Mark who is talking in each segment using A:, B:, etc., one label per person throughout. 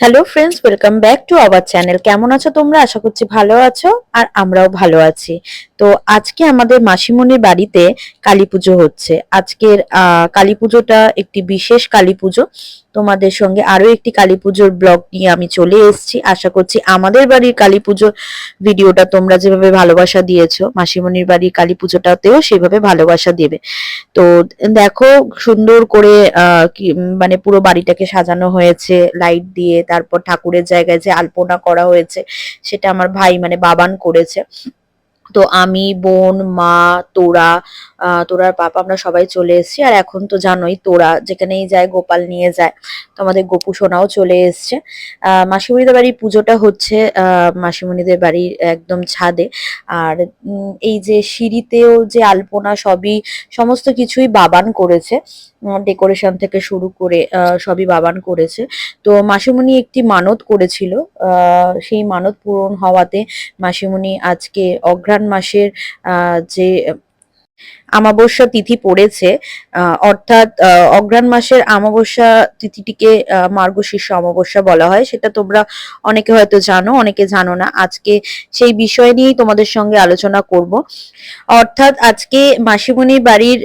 A: Hello friends welcome back to our channel কেমন আছো তোমরা? আশা করছি ভালো আছো আর আমরাও ভালো আছি। তো আজকে আমাদের মাসিমণির বাড়িতে কালী পুজো হচ্ছে। আজকের কালী পুজোটা একটি বিশেষ কালী পুজো। তোমাদের সঙ্গে আরও একটি কালী পুজোর ব্লগ নিয়ে আমি চলে এসেছি। আশা করছি আমাদের বাড়ির কালী পুজোর ভিডিওটা তোমরা যেভাবে ভালোবাসা দিয়েছ, মাসিমণির বাড়ির কালী পুজোটাতেও সেভাবে ভালোবাসা দেবে। তো দেখো সুন্দর করে মানে পুরো বাড়িটাকে সাজানো হয়েছে, লাইট দিয়ে, তারপর ঠাকুরের জায়গায় যে আলপনা করা হয়েছে, সেটা আমার ভাই মানে বাবান করেছে। তো আমি, বোন, মা, তোরা তোরার পাপা, আমরা সবাই চলে এসেছি। আর এখন তো জানোই তোরা যেখানেই যায়, গোপাল নিয়ে যায়। তো আমাদের গোপু সোনাও চলে এসছে। মাসিমণিদের বাড়ির পুজোটা হচ্ছে মাসিমণিদের বাড়ির একদম ছাদে। আর এই যে সিঁড়িতেও যে আলপনা সবই, সমস্ত কিছুই বাবান করেছে। ডেকোরেশন থেকে শুরু করে সবই বাবান করেছে। তো মাসিমণি একটি মানত করেছিল সেই মানত পূরণ হওয়াতে মাসিমণি আজকে অঘ্রাণ মাসের যে আমাবস্যা তিথি পড়েছে অর্থাৎ আহ, অঘ্রাণ মাসের আমাবস্যা তিথিটিকে মার্গশীর্ষ অমাবস্যা বলা হয়। সেটা তোমরা অনেকে হয়তো জানো অনেকে জানো না। আজকে সেই বিষয় নিয়েই তোমাদের সঙ্গে আলোচনা করব। অর্থাৎ আজকে মাসিমণির বাড়ির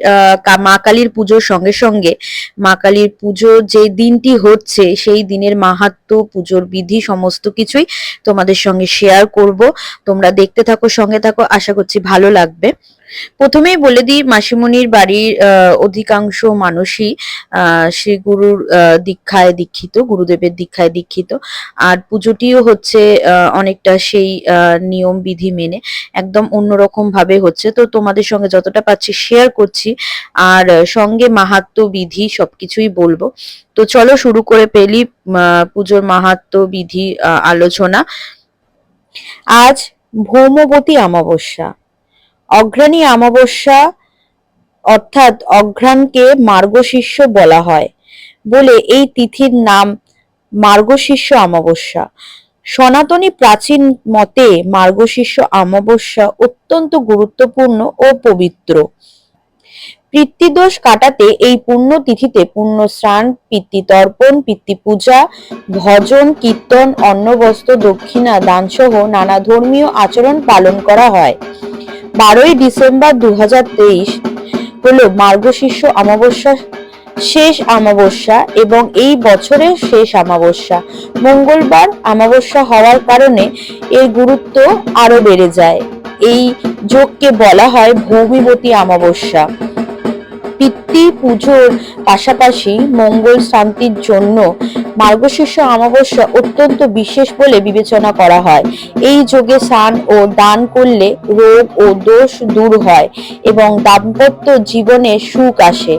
A: মা কালীর পুজোর সঙ্গে সঙ্গে মা কালীর পুজো যে দিনটি হচ্ছে সেই দিনের মাহাত্ম্য পুজোর বিধি সমস্ত কিছুই তোমাদের সঙ্গে শেয়ার করব। তোমরা দেখতে থাকো সঙ্গে থাকো। আশা করছি ভালো লাগবে। প্রথমেই বলে দিই, মাসিমণির বাড়ির অধিকাংশ মানুষই শ্রী গুরুর দীক্ষায় দীক্ষিত, গুরুদেবের দীক্ষায় দীক্ষিত। আর পুজোটিও হচ্ছে অনেকটা সেই নিয়ম, বিধি মেনে। একদম অন্যরকম ভাবে হচ্ছে। তো তোমাদের সঙ্গে যতটা পাচ্ছি শেয়ার করছি। আর সঙ্গে মাহাত্ম্য বিধি সবকিছুই বলব। তো চলো শুরু করে পেলি পুজোর মাহাত্ম্য বিধি আলোচনা। আজ ভৌমবতী অমাবস্যা। অঘ্রাণী অমাবস্যা অর্থাৎ অঘ্রাণকে মার্গশীর্ষ বলা হয় বলে এই তিথির নাম মার্গশীর্ষ অমাবস্যা। সনাতনী প্রাচীন মতে মার্গশীর্ষ অমাবস্যা অত্যন্ত গুরুত্বপূর্ণ ও পবিত্র। পিতৃদোষ কাটাতে এই পুণ্য তিথিতে পুণ্য স্নান পিতৃতর্পণ, পিতৃপূজা, ভজন, কীর্তন, অন্নবস্ত্র, দক্ষিণা, দানসহ নানা ধর্মীয় আচরণ পালন করা হয়। বারোই ডিসেম্বর দু হলো মার্গশীর্ষ অমাবস্যা, শেষ অমাবস্যা এবং এই বছরের শেষ অমাবস্যা। মঙ্গলবার অমাবস্যা হওয়ার কারণে এর গুরুত্ব আরও বেড়ে যায়। এই যোগকে বলা হয় ভৌমিবতী অমাবস্যা। পিতৃ পুজোর পাশাপাশি মঙ্গল শান্তির জন্য মার্গশীর্ষ অমাবস্যা অত্যন্ত বিশেষ বলে বিবেচনা করা হয়। এই যোগে স্নান ও দান করলে রোগ ও দোষ দূর হয় এবং দাম্পত্য জীবনে সুখ আসে।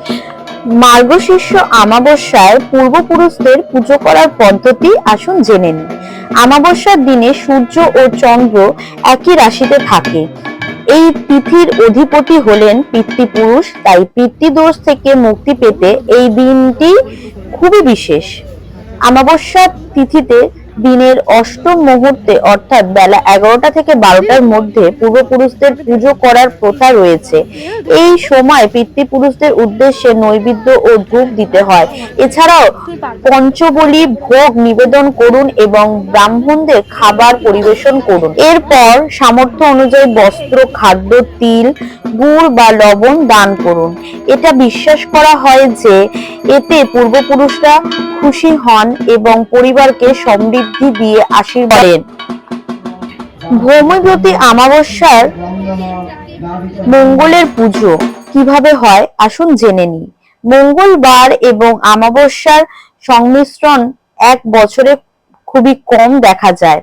A: মার্গশীর্ষ অমাবস্যায় পূর্বপুরুষদের পুজো করার পদ্ধতি আসুন জেনে নিই। অমাবস্যার দিনে সূর্য ও চন্দ্র একই রাশিতে থাকে। এই তিথির অধিপতি হলেন পিতৃপুরুষ, তাই পিতৃদোষ থেকে মুক্তি পেতে এই দিনটি খুবই বিশেষ। অমাবস্যা তিথিতে দিনের অষ্টম মুহূর্তে, অর্থাৎ বেলা এগারোটা থেকে বারোটার মধ্যে পূর্বপুরুষদের পুজো করার প্রথা রয়েছে। এই সময় পিতৃপুরুষদের উদ্দেশ্যে নৈবেদ্য ও ধূপ দিতে হয়। এছাড়াও পঞ্চবলি ভোগ নিবেদন করুন এবং ব্রাহ্মণদের খাবার পরিবেশন করুন। এরপর সামর্থ্য অনুযায়ী বস্ত্র, খাদ্য, তিল, গুড় বা লবণ দান করুন। এটা বিশ্বাস করা হয় যে এতে পূর্বপুরুষরা খুশি হন এবং পরিবারকে সমৃদ্ধি দিয়ে আশীর্বাদ করেন ভৌমব্রতী অমাবস্যার মঙ্গলের পুজো কীভাবে হয়, আসুন জেনে নিই। মঙ্গলবার এবং অমাবস্যার সংমিশ্রণ এক বছরে খুবই কম দেখা যায়।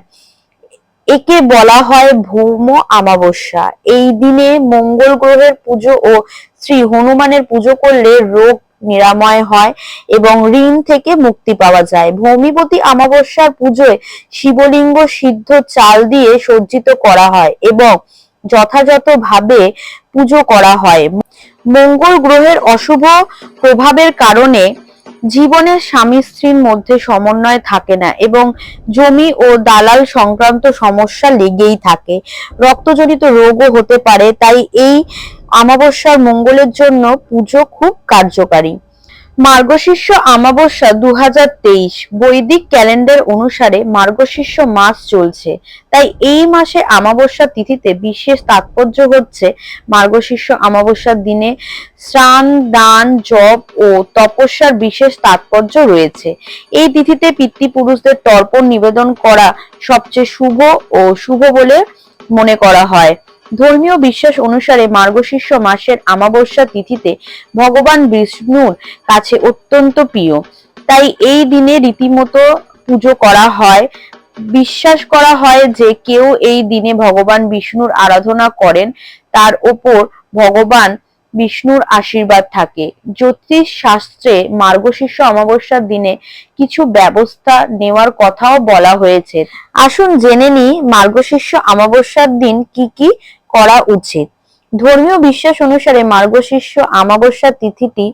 A: একে বলা হয় ভৌম অমাবস্যা। এই দিনে মঙ্গল গ্রহের পুজো ও শ্রী হনুমানের পুজো করলে রোগ নিরাময় হয় এবং ঋণ থেকে মুক্তি পাওয়া যায়। ভৌমিপতি অমাবস্যার পুজোয় শিবলিঙ্গ সিদ্ধ চাল দিয়ে সজ্জিত করা হয় এবং যথাযথভাবে পুজো করা হয়। মঙ্গল গ্রহের অশুভ প্রভাবের কারণে জীবনের স্বামী স্ত্রীর মধ্যে সমন্বয় থাকে না এবং জমি ও দালাল সংক্রান্ত সমস্যা লেগেই থাকে। রক্তজনিত রোগও হতে পারে, তাই এই অমাবস্যার মঙ্গলের জন্য পুজো খুব কার্যকারী। মার্গশীর্ষ আমাবস্যা দু হাজার তেইশ বৈদিক ক্যালেন্ডার অনুসারে মার্গশীর্ষ মাস চলছে। তাই এই মাসে আমাবস্যা তিথিতে বিশেষ তাৎপর্য হচ্ছে মার্গশীর্ষ আমাবস্যার দিনে স্নান, দান, জপ ও তপস্যার বিশেষ তাৎপর্য রয়েছে। এই তিথিতে পিতৃপুরুষদের তর্পণ নিবেদন করা সবচেয়ে শুভ ও শুভ বলে মনে করা হয়। ধর্মীয় বিশ্বাস অনুসারে মার্গশীর্ষ মাসের আমাবস্যা তিথিতে ভগবান বিষ্ণুর কাছে অত্যন্ত প্রিয়। তাই এই দিনে রীতিমতো পুজো করা হয়। বিশ্বাস করা হয় যে কেউ এই দিনে ভগবান বিষ্ণুর আরাধনা করেন, তার ওপর ভগবান বিষ্ণুর আশীর্বাদ থাকে। জ্যোতিষ শাস্ত্রে মার্গশীর্ষ অমাবস্যার দিনে কিছু ব্যবস্থা নেওয়ার কথাও বলা হয়েছে। আসুন জেনে নিই মার্গশীর্ষ অমাবস্যার দিন কি কি করা উচিত। ধর্মীয় বিশ্বাস অনুসারে মার্গশীর্ষ অমাবস্যা তিথিটি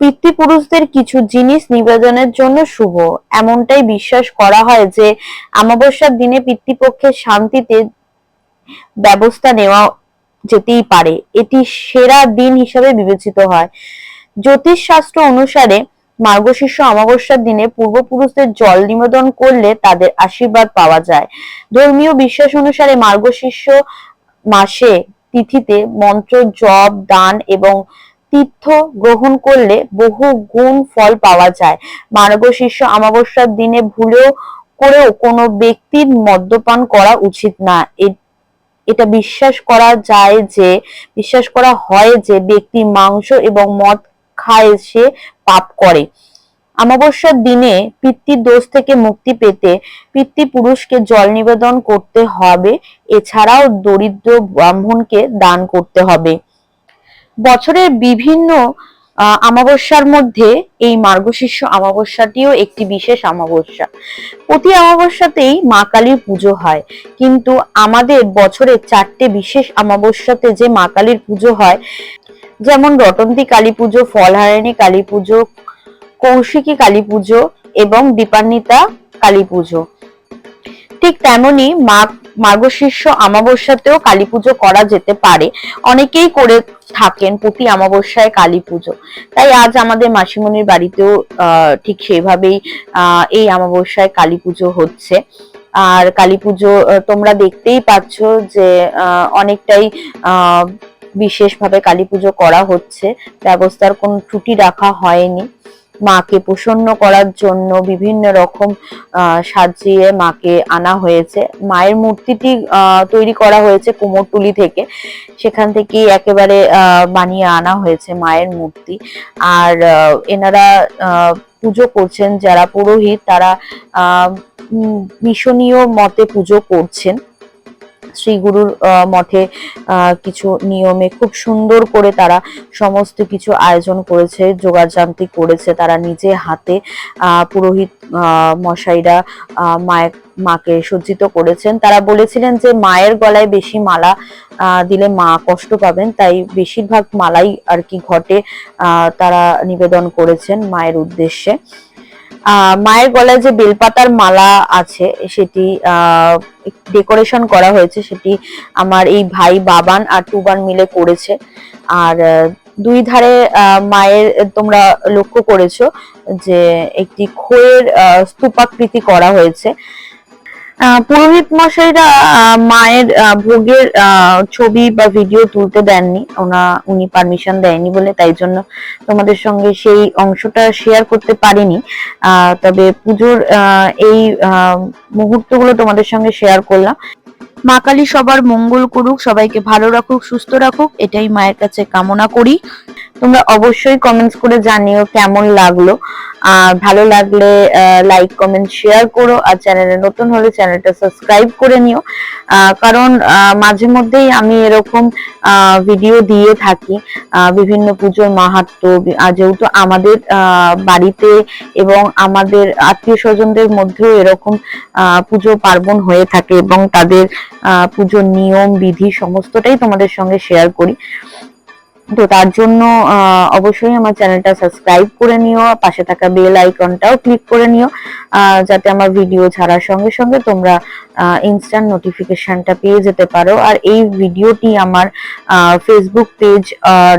A: পিতৃপুরুষদের কিছু জিনিস নিবেদনের জন্য শুভ। এমনটাই বিশ্বাস করা হয় যে, অমাবস্যার দিনে পিতৃপক্ষের শান্তিতে ব্যবস্থা নেওয়া যেতেই পারে। এটি সেরা দিন হিসাবে বিবেচিত হয়। জ্যোতিষ শাস্ত্র অনুসারে মার্গশীর্ষ অমাবস্যার দিনে পূর্বপুরুষদের জল নিবেদন করলে তাদের আশীর্বাদ পাওয়া যায়। ধর্মীয় বিশ্বাস অনুসারে মার্গশীর্ষ মাসে তিথিতে মন্ত্র, জপ, দান এবং তীর্থ গ্রহণ করলে বহু গুণ ফল পাওয়া যায়। মার্গশীর্ষ অমাবস্যার দিনে ভুলেও করেও কোনো ব্যক্তির মদ্যপান করা উচিত না। এটা বিশ্বাস করা যায় যে, বিশ্বাস করা হয় যে ব্যক্তি মাংস এবং মদ খায় সে পাপ করে। অমাবস্যার দিনে পিতৃদোষ থেকে মুক্তি পেতে পিতৃপুরুষকে জল নিবেদন করতে হবে, এছাড়াও দরিদ্র ব্রাহ্মণকে দান করতে হবে। বছরের বিভিন্ন অমাবস্যার মধ্যে এই মার্গশীর্ষ অমাবস্যাটিও একটি বিশেষ অমাবস্যা। প্রতি অমাবস্যাতেই মা কালীর পুজো হয়। কিন্তু আমাদের বছরের চারটে বিশেষ অমাবস্যাতে যে মা কালীর পুজো হয়, যেমন রটন্তী কালী পুজো, ফলহারিণী কালী পুজো, কৌশিকী কালী পুজো এবং দীপান্বিতা কালী পুজো। ঠিক তেমনি মা মার্গশীর্ষ অমাবস্যাতেও কালী পুজো করা যেতে পারে। অনেকেই করে থাকেন প্রতি অমাবস্যায় কালী পুজো। তাই আজ আমাদের মাসিমণির বাড়িতেও ঠিক সেভাবেই এই অমাবস্যায় কালী পুজো হচ্ছে। আর কালী পুজো তোমরা দেখতেই পাচ্ছ যে অনেকটাই বিশেষভাবে কালী পুজো করা হচ্ছে। ব্যবস্থার কোনো ত্রুটি রাখা হয়নি। মাকে প্রসন্ন করার জন্য বিভিন্ন রকম সাজিয়ে মাকে আনা হয়েছে। মায়ের মূর্তিটি তৈরি করা হয়েছে কুমোরটুলি থেকে। সেখান থেকেই একেবারে বানিয়ে আনা হয়েছে মায়ের মূর্তি। আর এনারা পুজো করছেন, যারা পুরোহিত তারা মিশনীয় মতে পুজো করছেন। শ্রী গুরুর মঠে কিছু নিয়মে খুব সুন্দর করে তারা সমস্ত কিছু আয়োজন করেছে যোগাযান্ত্রিক করেছে। তারা নিজে হাতে পুরোহিত মশাইরা মায়ের মাকে সজ্জিত করেছেন। তারা বলেছিলেন যে মায়ের গলায় বেশি মালা দিলে মা কষ্ট পাবেন, তাই বেশিরভাগ মালাই আর কি ঘটে তারা নিবেদন করেছেন মায়ের উদ্দেশ্যে। মায়ের গলায় যে বেলপাতার মালা আছে, সেটি ডেকোরেশন করা হয়েছে, সেটি আমার এই ভাই বাবান আর টুবান মিলে করেছে। আর দুই ধারে মায়ের, তোমরা লক্ষ্য করেছ যে একটি খোয়ের স্তূপাকৃতি করা হয়েছে। পুরোহিত মশাইরা মায়ের ভোগের ছবি বা ভিডিও তুলতে দেননি। ওনা, উনি পারমিশন দেয়নি বলে, তাই জন্য তোমাদের সঙ্গে সেই অংশটা শেয়ার করতে পারিনি। তবে পুজোর এই মুহূর্তগুলো তোমাদের সঙ্গে শেয়ার করলাম। মা কালী সবার মঙ্গল করুক, সবাইকে ভালো রাখুক, সুস্থ রাখুক, এটাই মায়ের কাছে কামনা করি। তোমরা অবশ্যই কমেন্টস করে জানিও কেমন লাগল। আর ভালো লাগলে লাইক কমেন্ট শেয়ার করো। আর চ্যানেলে নতুন হলে চ্যানেলটা সাবস্ক্রাইব করে নিও। কারণ মাঝে মধ্যেই আমি এরকম ভিডিও দিয়ে থাকি। বিভিন্ন পুজোর মাহাত্ম যেহেতু আমাদের বাড়িতে এবং আমাদের আত্মীয় স্বজনদের মধ্যেও এরকম পুজো পার্বণ হয়ে থাকে এবং তাদের পুজোর নিয়ম, বিধি সমস্তটাই তোমাদের সঙ্গে শেয়ার করি। তো তার জন্য অবশ্যই আমার চ্যানেলটা সাবস্ক্রাইব করে নিও, পাশে থাকা বেল আইকনটাও ক্লিক করে নিও যাতে আমার ভিডিও ছাড়ার সঙ্গে সঙ্গে তোমরা ইনস্ট্যান্ট নোটিফিকেশনটা পেয়ে যেতে পারো। আর এই ভিডিওটি আমার ফেসবুক পেজ আর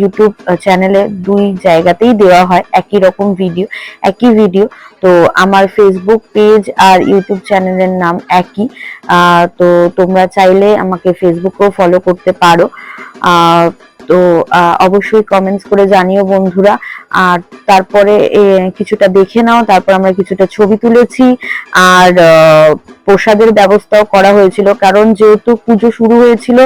A: ইউটিউব চ্যানেলে দুই জায়গাতেই দেওয়া হয়, একই রকম ভিডিও একই ভিডিও তো আমার ফেসবুক পেজ আর ইউটিউব চ্যানেলের নাম একই তো তোমরা চাইলে আমাকে ফেসবুকেও ফলো করতে পারো। তো অবশ্যই কমেন্টস করে জানিও বন্ধুরা। আর তারপরে কিছুটা দেখে নাও, তারপর আমরা কিছুটা ছবি তুলেছি। আর প্রসাদের ব্যবস্থাও করা হয়েছিল, কারণ যেহেতু পুজো শুরু হয়েছিল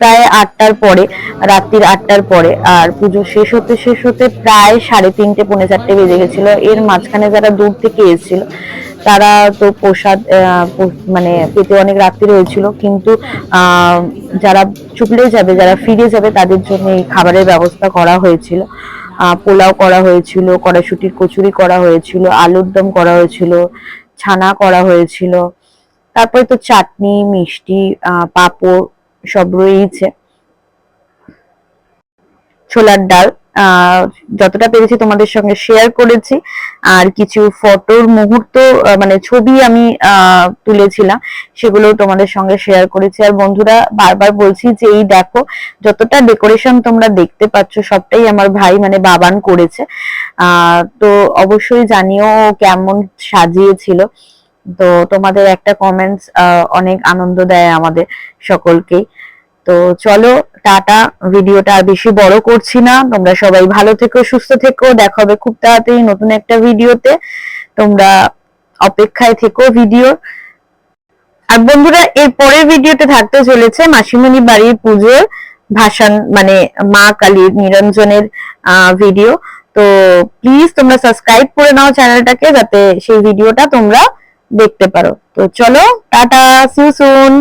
A: প্রায় আটটার পরে, রাত্রির আটটার পরে, আর পুজো শেষ হতে শেষ হতে প্রায় সাড়ে তিনটে, পৌনে চারটে বেজে গেছিল। এর মাঝখানে যারা দূর থেকে এসেছিল তারা তো প্রসাদ মানে পেতে অনেক রাত্রি হয়েছিল কিন্তু যারা চুকলে যাবে, যারা ফিরে যাবে, তাদের জন্য এই খাবারের ব্যবস্থা করা হয়েছিল। পোলাও করা হয়েছিল, কড়াইশুটির কচুরি করা হয়েছিল, আলুর দম করা হয়েছিল, ছানা করা হয়েছিল, তারপরে তো চাটনি, মিষ্টি পাঁপড় সব রয়েছে ছোলার ডাল যতটা পেরেছি তোমাদের সঙ্গে শেয়ার করেছি। আর কিছু ফটোর মুহূর্ত মানে ছবি আমি তুলেছিলাম সেগুলো তোমাদের সঙ্গে শেয়ার করেছি। আর বন্ধুরা, বারবার বলছি যে এই দেখো, যতটা ডেকোরেশন তোমরা দেখতে পাচ্ছ, সবটাই আমার ভাই মানে বাবান করেছে। তো অবশ্যই জানিও কেমন সাজিয়েছিল। তো তোমাদের একটা কমেন্টস অনেক আনন্দ দেয় আমাদের সকলকেই। তো চলো, টাটা, ভিডিওটা আর বেশি বড় করছি না। তোমরা সবাই ভালো থেকো, সুস্থ থেকো, দেখা হবে খুব তাড়াতাড়ি নতুন একটা ভিডিওতে। তোমরা অপেক্ষায় থেকো ভিডিও। আর বন্ধুরা, এর পরের ভিডিওতে থাকতে চলেছে মাসিমণি বাড়ির পুজোর ভাসান মানে মা কালীর নিরঞ্জনের ভিডিও। তো প্লিজ তোমরা সাবস্ক্রাইব করে নাও চ্যানেলটাকে যাতে সেই ভিডিওটা তোমরা দেখতে পারো। তো চলো, টাটা সিউ সুন